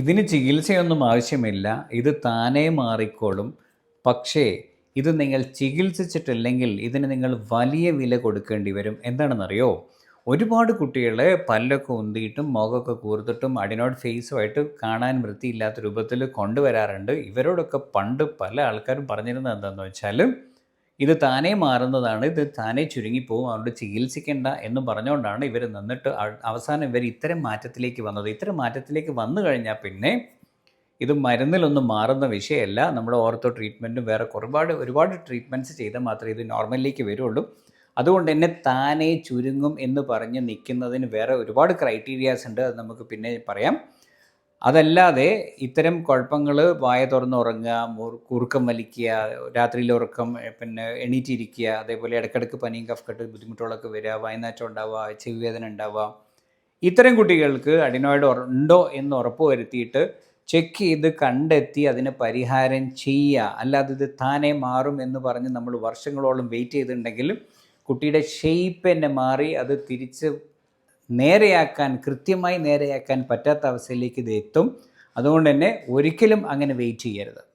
ഇതിന് ചികിത്സയൊന്നും ആവശ്യമില്ല. ഇത് താനേ മാറിക്കോളും. പക്ഷേ ഇത് നിങ്ങൾ ചികിത്സിച്ചിട്ടില്ലെങ്കിൽ ഇതിന് നിങ്ങൾ വലിയ വില കൊടുക്കേണ്ടി വരും. എന്താണെന്നറിയോ? ഒരുപാട് കുട്ടികളെ പല്ലൊക്കെ ഉന്തിയിട്ടും മുഖമൊക്കെ കൂർത്തിട്ടും അഡിനോഡ് ഫേസുമായിട്ട് കാണാൻ വൃത്തിയില്ലാത്ത രൂപത്തിൽ കൊണ്ടുവരാറുണ്ട്. ഇവരോടൊക്കെ പണ്ട് പല ആൾക്കാരും പറഞ്ഞിരുന്നത് എന്താണെന്ന് വെച്ചാൽ ഇത് താനേ മാറുന്നതാണ് ഇത് താനേ ചുരുങ്ങിപ്പോവും അതുകൊണ്ട് ചികിത്സിക്കേണ്ട എന്ന് പറഞ്ഞുകൊണ്ടാണ് ഇവർ നിന്നിട്ട് അവസാനം ഇവർ ഇത്തരം മാറ്റത്തിലേക്ക് വന്നത്. ഇത്തരം മാറ്റത്തിലേക്ക് വന്നു കഴിഞ്ഞാൽ പിന്നെ ഇത് മരുന്നിലൊന്നും മാറുന്ന വിഷയമല്ല. നമ്മുടെ ഓർത്തോ ട്രീറ്റ്മെന്റും വേറെ ഒരുപാട് ഒരുപാട് ട്രീറ്റ്മെന്റ്സ് ചെയ്താൽ മാത്രമേ ഇത് നോർമലിലേക്ക് വരുള്ളൂ. അതുകൊണ്ട് തന്നെ താനേ ചുരുങ്ങും എന്ന് പറഞ്ഞ് നിൽക്കുന്നതിന് വേറെ ഒരുപാട് ക്രൈറ്റീരിയാസ് ഉണ്ട്. അത് നമുക്ക് പിന്നെ പറയാം. അതല്ലാതെ ഇത്തരം കുഴപ്പങ്ങൾ വായ തുറന്ന് ഉറങ്ങുക മുർ- കുറുക്കം വലിക്കുക രാത്രിയിൽ ഉറക്കം പിന്നെ എണീറ്റിരിക്കുക അതേപോലെ ഇടയ്ക്കിടയ്ക്ക് പനിയും കഫക്കെട്ട് ബുദ്ധിമുട്ടുകളൊക്കെ വരിക വായനാറ്റം ഉണ്ടാവുക ചെവി വേദന ഉണ്ടാവുക. ഇത്തരം കുട്ടികൾക്ക് അഡിനോയിഡ് ഉണ്ടോ എന്ന് ഉറപ്പ് വരുത്തിയിട്ട് ചെക്ക് ചെയ്ത് കണ്ടെത്തി അതിന് പരിഹാരം ചെയ്യുക. അല്ലാതെ ഇത് താനേ മാറും എന്ന് പറഞ്ഞ് നമ്മൾ വർഷങ്ങളോളം വെയിറ്റ് ചെയ്തിട്ടുണ്ടെങ്കിൽ കുട്ടിയുടെ ഷെയ്പ്പ് തന്നെ മാറി അത് തിരിച്ച് നേരെയാക്കാൻ കൃത്യമായി നേരെയാക്കാൻ പറ്റാത്ത അവസ്ഥയിലേക്ക് ഇത് എത്തും. അതുകൊണ്ട് തന്നെ ഒരിക്കലും അങ്ങനെ വെയിറ്റ് ചെയ്യരുത്.